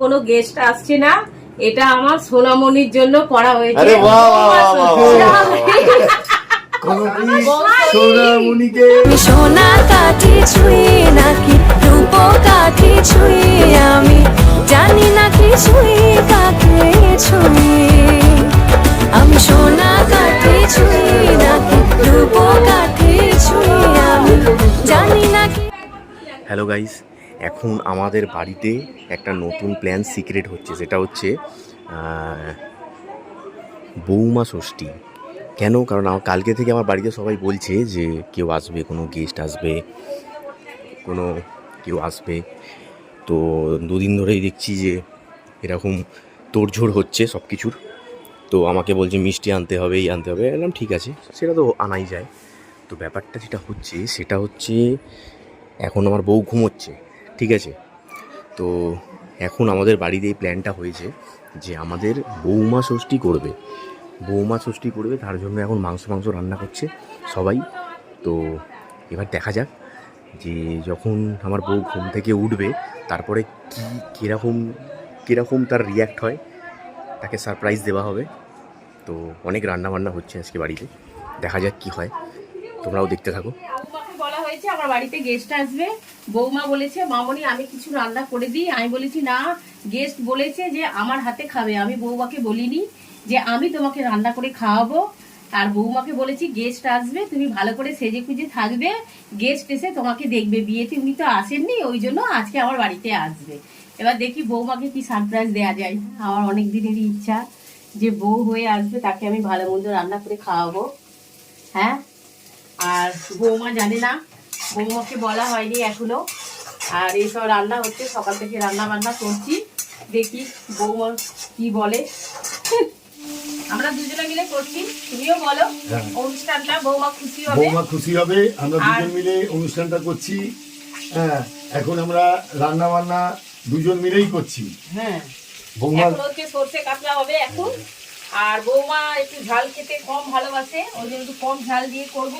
কোনো গেস্ট আসছে না এটা আমার সোনামণির জন্য করা হয়েছে। সোনা কাঠি ছুঁয়ে নাকি রূপ কাঠি ছুঁয়ে আমি। জানি না কি ছুঁয়ে কাকে ছুঁয়ে। আমি সোনা কাঠি ছুঁয়ে নাকি রূপ কাঠি ছুঁয়ে আমি। জানি নাকি হ্যালো গাইস এখন আমাদের বাড়িতে একটা নতুন প্ল্যান সিক্রেট হচ্ছে সেটা হচ্ছে বৌমা ষষ্ঠী। কেন? কারণ আমার কালকে থেকে আমার বাড়িতে সবাই বলছে যে কেউ আসবে, কোনো গেস্ট আসবে, কোনো কেউ আসবে। তো দুদিন ধরেই দেখছি যে এরকম তোড়ঝোড় হচ্ছে সব কিছুর তো আমাকে বলছে, মিষ্টি আনতে হবে, এই আনতে হবে। এরকম ঠিক আছে, সেটা তো আনাই যায়। তো ব্যাপারটা যেটা হচ্ছে, সেটা হচ্ছে, এখন আমার বউ ঘুমোচ্ছে। ঠিক আছে? তো এখন আমাদের বাড়িতে এই প্ল্যানটা হয়েছে যে আমাদের বৌমা ষষ্ঠী করবে। বৌমা ষষ্ঠী করবে, তার জন্য এখন মাংস মাংস রান্না করছে সবাই। তো এবার দেখা যাক যে যখন আমার বউ ঘুম থেকে উঠবে, তারপরে কী, কীরকম কীরকম তার রিয়্যাক্ট হয়, তাকে সারপ্রাইজ দেওয়া হবে। তো অনেক রান্না বান্না হচ্ছে আজকে বাড়িতে। দেখা যাক কি হয়। তোমরাও দেখতে থাকো। হয়েছে আমার বাড়িতে গেস্ট আসবে। বৌমা বলেছে, মামনি, আমি কিছু রান্না করে দিই। আমি বলেছি, না গেস্ট বলেছে যে আমার হাতে খাবে। আমি বৌমাকে বলিনি যে আমি তোমাকে রান্না করে খাওয়াবো। আর বৌমাকে বলেছি গেস্ট আসবে, তুমি ভালো করে সেজে খুঁজে থাকবে। গেস্ট এসে তোমাকে দেখবে। বিয়েতে উনি তো আসেননি, ওই জন্য আজকে আমার বাড়িতে আসবে। এবার দেখি বৌমাকে কি সারপ্রাইজ দেওয়া যায়। আমার অনেক দিনেরই ইচ্ছা যে বউ হয়ে আসবে, তাকে আমি ভালো মন্দ রান্না করে খাওয়াবো। হ্যাঁ? আর বৌমা জানে না বৌমাকে বলা হয়নি এখনও। আর এইসব রান্না হচ্ছে সকাল থেকে রান্না বান্না করছি। দেখি বৌমা কি বলে। আমরা দুজনে মিলে করছি তুমিও বলো হ্যাঁ। অনুষ্ঠানটা বৌমা খুশি হবে? বৌমা খুশি হবে আমরা দুজন মিলে অনুষ্ঠানটা করছি। হ্যাঁ এখন আমরা রান্না বান্না দুজন মিলেই করছি। হ্যাঁ। বৌমা সর্ষে কাতলা হবে এখন। আর বৌমা একটু ঝাল খেতে কম ভালোবাসে ওই জন্য একটু কম ঝাল দিয়ে করব।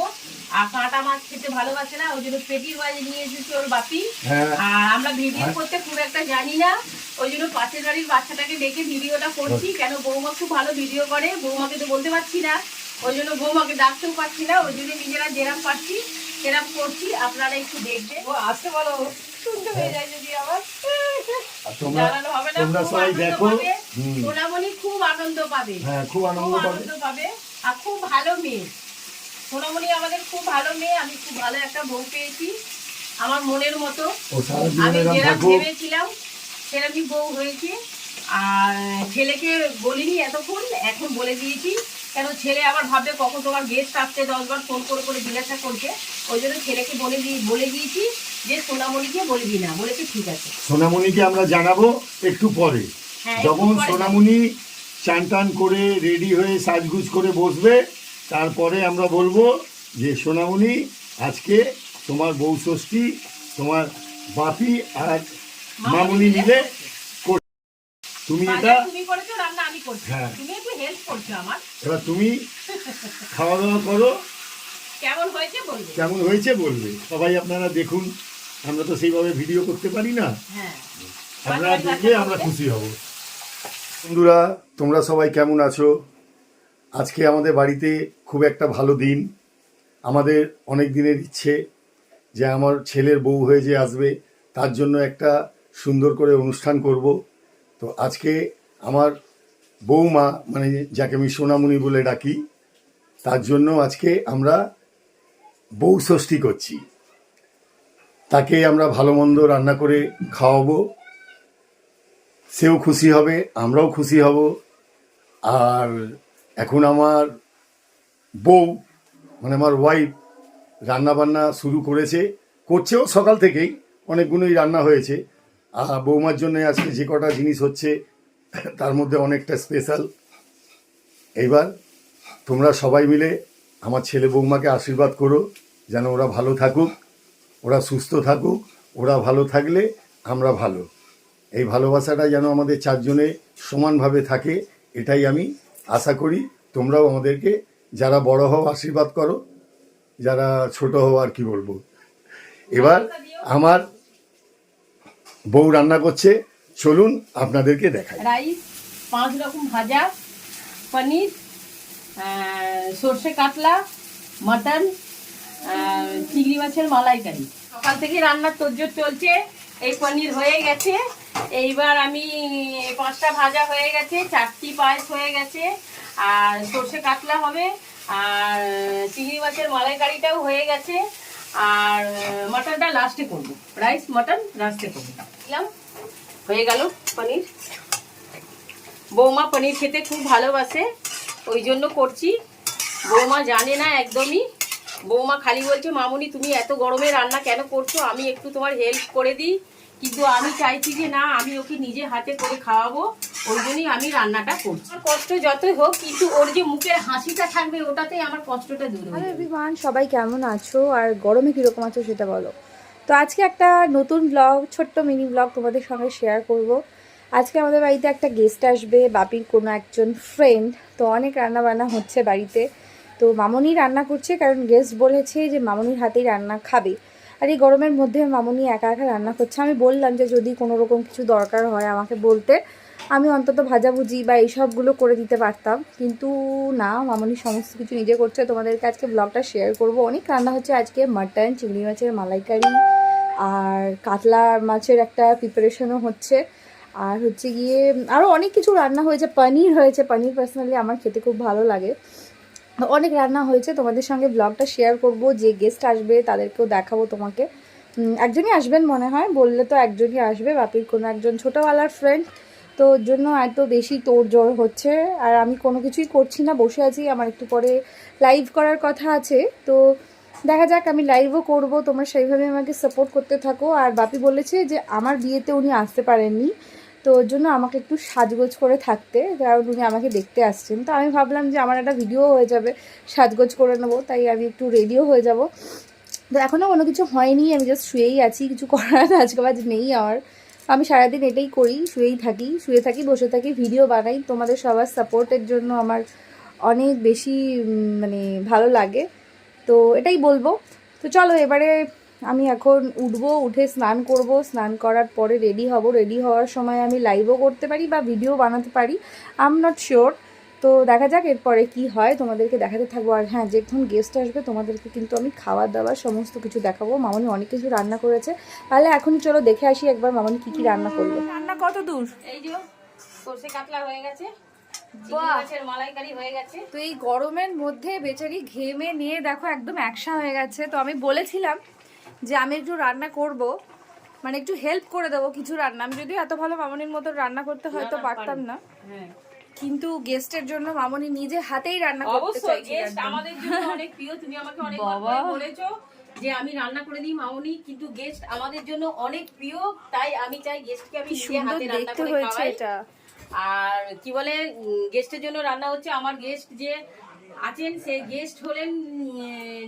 আর কাঁটা মাছ খেতে ভালোবাসে না ওই জন্য পেটির বাজি নিয়ে এসেছে ওর বাপি। হ্যাঁ। আর আমরা ভিডিও করতে খুব একটা জানি না ওই জন্য পাশের বাড়ির বাচ্চাটাকে ডেকে ভিডিওটা করছি কেন বৌমা খুব ভালো ভিডিও করে বৌমাকে তো বলতে পারছি না। ওই জন্য বৌমাকে ডাকতেও পারছি না ওই জন্য নিজেরা যেরাম পারছি সেরাম করছি আপনারা একটু দেখবেন। ও আসতে বলো শুনতে হয়ে যায় যদি আবার। আর তোমরা জানানো হবে না, তোমরা সবাই দেখো। সোনামণি খুব আনন্দ পাবে। হ্যাঁ খুব আনন্দ পাবে। আর খুব ভালো মেয়ে। সোনামণি আমাদের খুব ভালো মেয়ে। আমি খুব ভালো একটা বউ পেয়েছি আমার মনের মতো। আমি যেরকম ভেবেছিলাম সেরকমই বউ হয়েছে। আর ছেলেকে বলিনি এতক্ষণ এখন বলে দিয়েছি। কেন ছেলে আবার ভাববে কখন তোমার গেস্ট আসছে দশবার ফোন করে করে জিজ্ঞাসা করছে। ওই জন্য ছেলেকে বলে দিয়ে বলে দিয়েছি যে সোনামণিকে বলবি না বলেছে ঠিক আছে। সোনামণিকে আমরা জানাব একটু পরে। হ্যাঁ, যখন সোনামণি চান টান করে রেডি হয়ে সাজগুজ করে বসবে তারপরে আমরা বলব যে সোনামণি আজকে তোমার বউ ষষ্ঠী তোমার বাপি আর মামুনি মিলে তুমি এটা হ্যাঁ। তুমি হেল্প করছ আমার। এবার তুমি খাওয়া দাওয়া করো। কেমন হয়েছে বলবে? কেমন হয়েছে বলবে? সবাই আপনারা দেখুন আমরা তো সেইভাবে ভিডিও করতে পারি না। হ্যাঁ। আপনারা দেখলে আমরা খুশি হব। বন্ধুরা তোমরা সবাই কেমন আছো? আজকে আমাদের বাড়িতে খুব একটা ভালো দিন। আমাদের অনেক দিনের ইচ্ছে যে আমার ছেলের বউ হয়ে যে আসবে তার জন্য একটা সুন্দর করে অনুষ্ঠান করব। তো আজকে আমার বৌমা মানে যাকে আমি সোনামণি বলে ডাকি, তার জন্য আজকে আমরা বউ ষষ্ঠী করছি। তাকে আমরা ভালো মন্দ রান্না করে খাওয়াবো। সেও খুশি হবে, আমরাও খুশি হব। আর এখন আমার বউ মানে আমার ওয়াইফ রান্না বান্না শুরু করেছে, করছেও সকাল থেকেই, অনেকগুলোই রান্না হয়েছে। আর বৌমার জন্য আজকে যে কটা জিনিস হচ্ছে তার মধ্যে অনেকটা স্পেশাল এইবার তোমরা সবাই মিলে আমার ছেলে বৌমাকে আশীর্বাদ করো, যেন ওরা ভালো থাকুক, ওরা সুস্থ থাকুক, ওরা ভালো থাকলে আমরা ভালো। এই ভালোবাসাটা যেন আমাদের চারজনে সমানভাবে থাকে, এটাই আমি আশা করি। তোমরাও আমাদেরকে যারা বড় হও আশীর্বাদ করো, যারা ছোট হও আর কি বলব। এবার আমার বউ রান্না করছে চলুন আপনাদেরকে দেখাই। রাইস, পাঁচ রকম ভাজা, পনির সর্ষে কাতলা, মটন চিংড়ি মাছের মালাইকারি। সকাল থেকে রান্নার তোজ্জোর চলছে, এই পনির হয়ে গেছে। এইবার আমি পাঁচটা ভাজা হয়ে গেছে, চারটি পায়েস হয়ে গেছে, আর সর্ষে কাতলা হবে, আর চিংড়ি মাছের মালাইকারিটাও হয়ে গেছে, আর মটনটা লাস্টে করব। রাইস, মটন লাস্টে করব। দিলাম। হয়ে গেল পনির। বৌমা পনির খেতে খুব ভালোবাসে ওই জন্য করছি। বৌমা জানে না একদমই। বৌমা খালি বলছে মামুনি তুমি এত গরমে রান্না কেন করছ? আমি একটু তোমার হেল্প করে দিই। কিন্তু আমি চাইছি যে না আমি ওকে নিজে হাতে করে খাওয়াবো। ওই জন্যই আমি রান্নাটা করছি। আমার কষ্ট যতই হোক কিন্তু ওর যে মুখের হাসিটা থাকবে ওটাতেই আমার কষ্টটা দূর হবে সবাই কেমন আছো? আর গরমে কীরকম আছো সেটা বলো। তো আজকে একটা নতুন ব্লগ ছোট্ট মিনি ব্লগ তোমাদের সঙ্গে শেয়ার করব। আজকে আমাদের বাড়িতে একটা গেস্ট আসবে, বাপির কোনো একজন ফ্রেন্ড তো অনেক রান্না বান্না হচ্ছে বাড়িতে। তো মামনি রান্না করছে কারণ গেস্ট বলেছে যে মামনির হাতেই রান্না খাবে। আর এই গরমের মধ্যে মামনি একা একা রান্না করছে। আমি বললাম যে যদি কোনো রকম কিছু দরকার হয় আমাকে বলতে। আমি অন্তত ভাজাভুজি বা এইসবগুলো করে দিতে পারতাম। কিন্তু না, মামনি সমস্ত কিছু নিজে করছে। তোমাদেরকে আজকে ব্লগটা শেয়ার করব। অনেক রান্না হচ্ছে আজকে। মাটন, চিংড়ি মাছের মালাইকারি আর কাতলা মাছের একটা প্রিপারেশনও হচ্ছে। আর হচ্ছে গিয়ে আরও অনেক কিছু রান্না হয়েছে। পনির হয়েছে। পনির পার্সোনালি আমার খেতে খুব ভালো লাগে। অনেক রান্না হয়েছে। তোমাদের সঙ্গে ব্লগটা শেয়ার করব। যে গেস্ট আসবে তাদেরকেও দেখাবো তোমাকে। একজনই আসবেন মনে হয়। বললে তো একজনই আসবে। বাপির কোনো একজন ছোটোবেলার ফ্রেন্ড তো জন্য এত বেশি তোড় জোর হচ্ছে আর আমি কোনো কিছুই করছি না, বসে আছি, আমার একটু পরে লাইভ করার কথা আছে। তো দেখা যাক, আমি লাইভও করব, তোমরা সেইভাবে আমাকে সাপোর্ট করতে থাকো। আর বাপি বলেছে যে আমার বিয়েতে উনি আসতে পারেননি, তো ওর জন্য আমাকে একটু সাজগোজ করে থাকতে, কারণ উনি আমাকে দেখতে আসছেন। তো আমি ভাবলাম যে আমার একটা ভিডিও হয়ে যাবে, সাজগোজ করে নেব, তাই আমি একটু রেডিও হয়ে যাব। তো এখনও কোনো কিছু হয়নি, আমি জাস্ট শুয়েই আছি, কিছু করার আজকে বাজ নেই আমার। আমি সারাদিন এটাই করি, শুয়েই থাকি, শুয়ে থাকি, বসে থাকি ভিডিও বানাই। তোমাদের সবার সাপোর্টের জন্য আমার অনেক বেশি মানে ভালো লাগে। তো এটাই বলব। তো চলো এবারে আমি এখন উঠবো, উঠে স্নান করব। স্নান করার পরে রেডি হব। রেডি হওয়ার সময় আমি লাইভও করতে পারি বা ভিডিও বানাতে পারি। আই এম নট শিওর তো দেখা যাক এরপরে কি হয় তোমাদেরকে দেখাতে থাকব। আর হ্যাঁ যখন গেস্ট আসবে তোমাদেরকে কিন্তু আমি খাওয়া দাওয়া সমস্ত কিছু দেখাবো। মামনি অনেক কিছু রান্না করেছে। তাহলে এখনই চলো দেখে আসি একবার মামনি কি কি রান্না করল। রান্না কত দূর? এই যে সর্ষে কাতলা হয়ে গেছে চিংড়ি বাহ। মাছের মালাইকারি হয়ে গেছে। তো এই গরমের মধ্যে বেচারি ঘেমে নিয়ে দেখো একদম একসা হয়ে গেছে। তো আমি বলেছিলাম যে আমি একটু রান্না করব মানে একটু হেল্প করে দেবো কিছু রান্না। আমি যদিও এত ভালো মামনির মতো রান্না করতে হয়তো পারতাম না। হ্যাঁ। কিন্তু গেস্টের জন্য মামনি নিজে হাতেই রান্না করতে অবশ্যই গেস্ট আমাদের জন্য অনেক প্রিয় তুমি আমাকে অনেক বলেছ যে আমি রান্না করে দিই মামনি কিন্তু গেস্ট আমাদের জন্য অনেক প্রিয় তাই আমি চাই গেস্টকে আমি নিজে হাতে রান্না করে খাওয়াই। এটা। আর কি বলে গেস্টের জন্য রান্না হচ্ছে আমার গেস্ট যে আছেন সে গেস্ট হলেন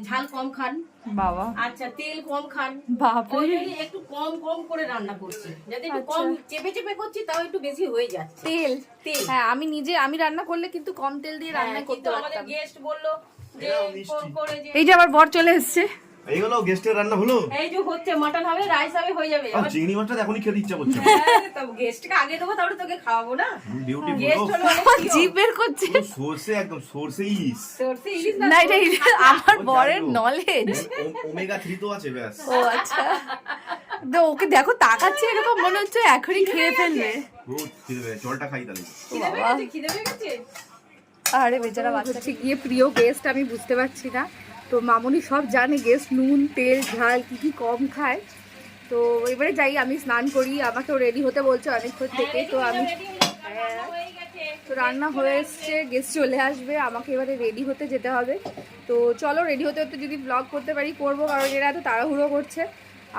ঝাল কম খান। বাবা। আচ্ছা তেল কম খান। জন্য একটু কম কম করে রান্না করছি। যাতে একটু কম চেপে চেপে করছি তাও একটু বেশি হয়ে যাচ্ছে। তেল তেল। হ্যাঁ। আমি নিজে আমি রান্না করলে কিন্তু কম তেল দিয়ে রান্না হ্যাঁ, করতে কিন্তু আমাদের গেস্ট বলল যে করে যে এই যে আমার বর চলে এসেছে। এইগুলো গেস্টের রান্না হলো? এই যে হচ্ছে মটন হবে রাইস হবে হয়ে যাবে। আর চিংড়ি মাছটা এখনই খেতে ইচ্ছা করছে গেস্টকে আগে দেবো তারপরে তোকে খাওয়াবো না? বিউটি গেস্ট হলো জিভ বের করছে। সর্ষে একদম সর্ষে ইলিশ। সর্ষে ইলিশ না এটা আমার বরের নলেজ ওমেগা থ্রি তো আছে ব্যাস। ও আচ্ছা। ওকে দেখো তাকাচ্ছে এরকম মনে হচ্ছে এখনই খেয়ে ফেলবে। জলটা খাই তাহলে। আরে বেচারা বাচ্চা গিয়ে প্রিয় গেস্ট আমি বুঝতে পারছি না। তো মামনি সব জানে গেস্ট নুন তেল ঝাল কি কি কম খায়। তো এবারে যাই আমি স্নান করি। আমাকেও রেডি হতে বলছে অনেকক্ষণ থেকে তো আমি তো রান্না হয়ে এসছে গেস্ট চলে আসবে। আমাকে এবারে রেডি হতে যেতে হবে। তো চলো রেডি হতে হতে যদি ব্লগ করতে পারি করব কারণ এরা এত তাড়াহুড়ো করছে।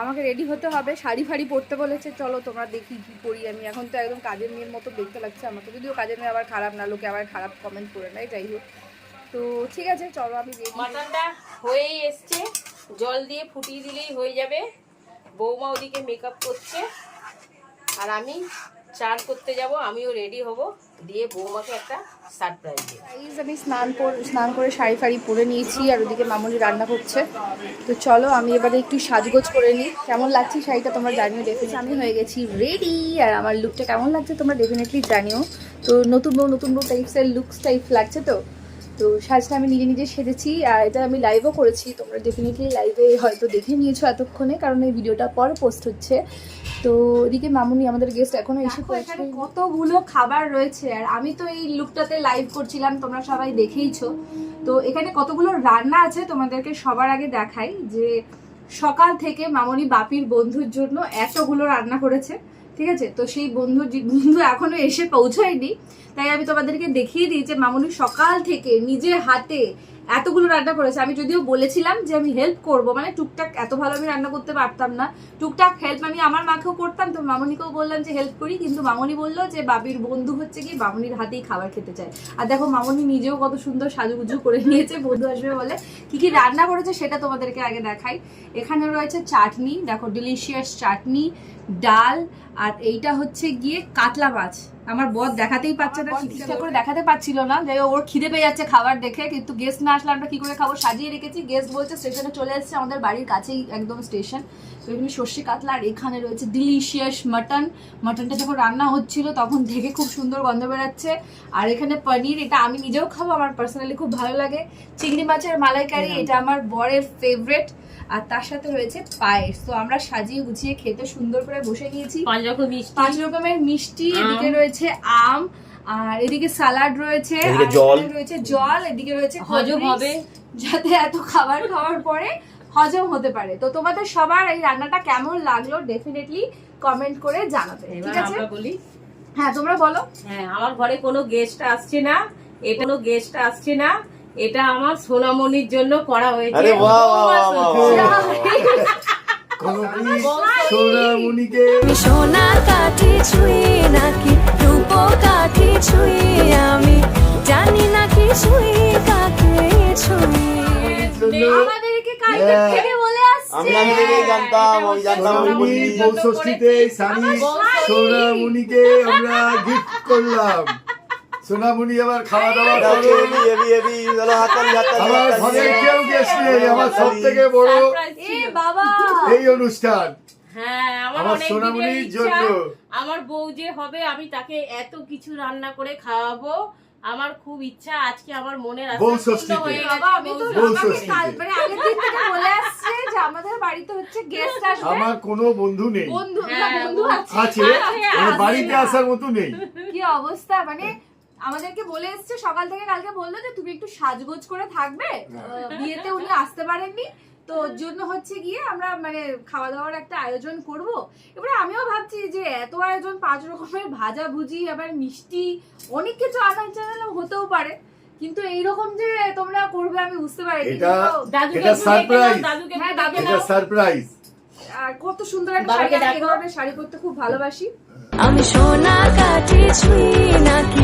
আমাকে রেডি হতে হবে, শাড়ি ফাড়ি পরতে বলেছে, চলো তোমরা দেখি কি করি আমি। এখন তো একদম কাজের মেয়ের মতো দেখতে লাগছে আমাকে। যদিও কাজের মেয়ে আবার খারাপ না, লোকে আবার খারাপ কমেন্ট করে নেয়, যাই হোক। তো ঠিক আছে, চলো আমি মাটনটা হয়েই এসছে। জল দিয়ে ফুটিয়ে দিলেই হয়ে যাবে। বৌমা ওদিকে মেকআপ করছে। আর আমি চান করতে যাব, আমিও রেডি হব। দিয়ে বৌমাকে একটা সারপ্রাইজ গাইজ আমি স্নান স্নান করে শাড়ি ফাড়ি পরে নিয়েছি, আর ওদিকে মামুনি রান্না করছে। তো চলো, আমি এবারে একটু সাজগোজ করে নিই। কেমন লাগছে শাড়িটা তোমরা জানিও ডেফিনেটলি আমি হয়ে গেছি রেডি আর আমার লুকটা কেমন লাগছে তোমরা ডেফিনেটলি জানিও। তো নতুন বউ, নতুন টাইপসের লুকস টাইপ লাগছে তো? তো সাজটা আমি নিজে নিজে সেজেছি আর এটা আমি লাইভও করেছি। তোমরা ডেফিনেটলি লাইভে হয়তো দেখে নিয়েছো এতক্ষণে কারণ এই ভিডিওটা পর পোস্ট হচ্ছে। তো এদিকে মামুনি আমাদের গেস্ট এখনও এসে এখানে কতগুলো খাবার রয়েছে আর আমি তো এই লুকটাতে লাইভ করছিলাম তোমরা সবাই দেখেইছো। তো এখানে কতগুলো রান্না আছে তোমাদেরকে সবার আগে দেখাই যে সকাল থেকে মামনি বাপির বন্ধুর জন্য এতগুলো রান্না করেছে। ঠিক আছে? তো সেই বন্ধু বন্ধু এখনও এসে পৌঁছায়নি। তাই আমি তোমাদেরকে দেখিয়ে দিই যে মামুনি সকাল থেকে নিজে হাতে এতগুলো রান্না করেছে। আমি যদিও বলেছিলাম যে আমি হেল্প করব মানে টুকটাক এত ভালো আমি রান্না করতে পারতাম না। টুকটাক হেল্প আমি আমার মাকেও করতাম, তো মামনিকেও বললাম যে হেল্প করি, কিন্তু মামনি বলল যে বাবির বন্ধু হচ্ছে কি মামনির হাতেই খাবার খেতে চায়। আর দেখো, মামনি নিজেও কত সুন্দর সাজুগুজু করে নিয়েছে, বন্ধু আসবে বলে। কি কি রান্না করেছে সেটা তোমাদেরকে আগে দেখাই। এখানে রয়েছে চাটনি, দেখো ডিলিশিয়াস চাটনি, ডাল, আর এইটা হচ্ছে গিয়ে কাতলা মাছ। আমার বর দেখাতেই পাচ্ছে না ঠিকঠাক করে দেখাতে পাচ্ছিল না। হোক, ওর খিদে পেয়ে যাচ্ছে খাবার দেখে কিন্তু গেস্ট না আসলে আমরা কি করে খাব সাজিয়ে রেখেছি। গেস্ট বলছে স্টেশনে চলে এসেছে আমাদের বাড়ির কাছেই একদম স্টেশন তো এখানে সর্ষে কাতলা আর এখানে রয়েছে ডিলিশিয়াস মাটন মাটনটা যখন রান্না হচ্ছিল তখন থেকে খুব সুন্দর গন্ধ বেরাচ্ছে। আর এখানে পনির এটা আমি নিজেও খাব আমার পার্সোনালি খুব ভালো লাগে। চিংড়ি মাছের মালাইকারি এটা আমার বরের ফেভারেট আর তার সাথে রয়েছে পায়েস। তো আমরা সাজিয়ে গুছিয়ে খেতে সুন্দর করে বসে গিয়েছি। পাঁচ রকম মিষ্টি। পাঁচ রকমের মিষ্টি এদিকে রয়েছে আম আর এদিকে সালাড রয়েছে জল। রয়েছে জল এদিকে রয়েছে হজম হবে। যাতে এত খাবার খাওয়ার পরে হজম হতে পারে। তো তোমাদের সবার এই রান্নাটা কেমন লাগল ডেফিনেটলি কমেন্ট করে জানাবে ঠিক আছে? বলি হ্যাঁ তোমরা বলো। হ্যাঁ আমার ঘরে কোনো গেস্ট আসছে না এটা কোনো গেস্ট আসছে না। এটা আমার সোনামণির জন্য করা হয়েছে। আরে বাহ, বাহ, বাহ, বাহ, সোনামণিকে আমি সোনার কাঠি ছুঁই নাকি রূপ কাঠি ছুঁই আমি জানি না কি ছুঁই কাকে ছুঁই আমাদেরকে কালকে হ্যাঁ। থেকে বলে আসছে। আমি আগে জানতাম ওই জানতাম আমি সোনামণি বলিনি বউ সোনামণিকে আমরা গিফট করলাম। সোনামণি আবার খাওয়া দাওয়া দাও, করো। এবি, এবি, চলো আমার ঘরে কেউ গেস্ট নেই আমার সব থেকে বড়। বাবা। এই অনুষ্ঠান। হ্যাঁ আমার। জন্য। আমার বউ যে হবে আমি তাকে এত কিছু রান্না করে খাওয়াবো। আমার খুব ইচ্ছা আজকে আমার মনে আমাদের বাড়িতে হচ্ছে গেস্ট আসবে। আমার কোনো বন্ধু নেই। বন্ধু হ্যাঁ, বন্ধু। আছে। আছে আমার বাড়িতে আসার মতো নেই। কি অবস্থা? মানে আমাদেরকে বলে এসছে সকাল থেকে কালকে বলল যে তুমি একটু সাজগোজ করে থাকবে। বিয়েতে উনি আসতে পারেননি। তো ওর জন্য হচ্ছে গিয়ে আমরা মানে খাওয়া দাওয়ার একটা আয়োজন করব। এবারে আমিও ভাবছি যে এত আয়োজন পাঁচ রকমের ভাজা ভুজি আবার মিষ্টি অনেক কিছু আনার জন্য হতেও পারে। কিন্তু এইরকম যে তোমরা করবে আমি বুঝতে এটা এটা। নাও, দাদুকে হ্যাঁ, এটা সারপ্রাইজ আর কত সুন্দর একটা শাড়ি শাড়ি পরতে খুব ভালোবাসি। আমি কাঠি ছুঁই নাকি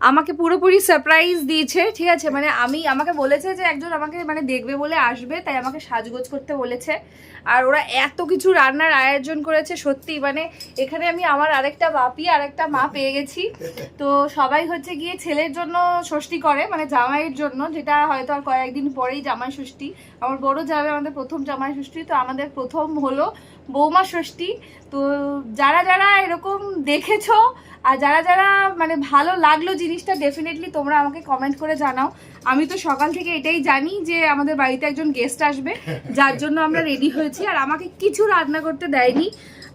আমাকে পুরোপুরি সারপ্রাইজ দিয়েছে, ঠিক আছে? মানে আমি, আমাকে বলেছে যে একজন আমাকে মানে দেখবে বলে আসবে, তাই আমাকে সাজগোজ করতে বলেছে। আর ওরা এত কিছু রান্নার আয়োজন করেছে, সত্যি মানে এখানে আমি আমার আরেকটা বাপি আর একটা মা পেয়ে গেছি। তো সবাই হচ্ছে গিয়ে ছেলের জন্য ষষ্ঠী করে মানে জামাইয়ের জন্য, যেটা হয়তো আর কয়েকদিন পরেই জামাই ষষ্ঠী। আমার বড় যাবে আমাদের প্রথম জামাই ষষ্ঠী, তো আমাদের প্রথম হলো বৌমা ষষ্ঠী। তো যারা যারা এরকম দেখেছ আর যারা যারা মানে ভালো লাগল জিনিসটা ডেফিনেটলি তোমরা আমাকে কমেন্ট করে জানাও। আমি তো সকাল থেকে এটাই জানি যে আমাদের বাড়িতে একজন গেস্ট আসবে, যার জন্য আমরা রেডি হয়েছি। আর আমাকে কিছু রান্না করতে দেয়নি।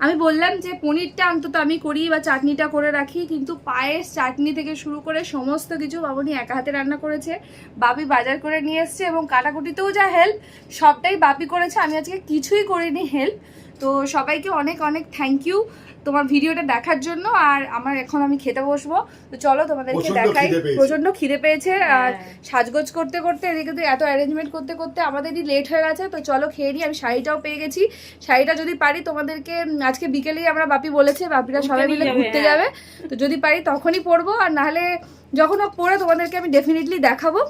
আমি বললাম যে পনিরটা অন্তত আমি করি বা চাটনিটা করে রাখি, কিন্তু পায়েস, চাটনি থেকে শুরু করে সমস্ত কিছু বাবুনি একা হাতে রান্না করেছে। বাপি বাজার করে নিয়ে এসছে এবং কাটাকুটিতেও যা হেল্প সবটাই বাপি করেছে। আমি আজকে কিছুই করিনি হেল্প তো সবাইকে অনেক অনেক থ্যাংক ইউ তোমার ভিডিওটা দেখার জন্য আর আমার এখন আমি খেতে বসবো। তো চলো তোমাদেরকে দেখাই। প্রচণ্ড খিদে পেয়েছে আর হ্যাঁ। সাজগোজ করতে করতে এদিকে তো এত অ্যারেঞ্জমেন্ট করতে করতে আমাদেরই লেট হয়ে গেছে। তো চলো খেয়ে নিই। আমি শাড়িটাও পেয়ে গেছি। শাড়িটা যদি পারি তোমাদেরকে আজকে বিকেলেই আমরা বাপি বলেছে বাপিরা সবাই মিলে ঘুরতে হ্যাঁ। যাবে। তো যদি পারি তখনই পরবো। আর নাহলে যখন পরে তোমাদেরকে আমি ডেফিনেটলি দেখাবো।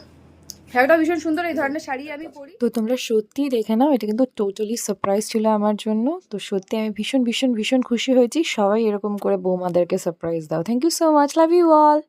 শাড়িটা ভীষণ সুন্দর, এই ধরনের শাড়ি আমি পরি। তো তোমরা সত্যিই দেখে নাও, এটা কিন্তু টোটালি সারপ্রাইজ ছিল আমার জন্য। তো সত্যি আমি ভীষণ ভীষণ ভীষণ খুশি হয়েছি। সবাই এরকম করে বৌমাদেরকে সারপ্রাইজ দাও। Thank you so much love you all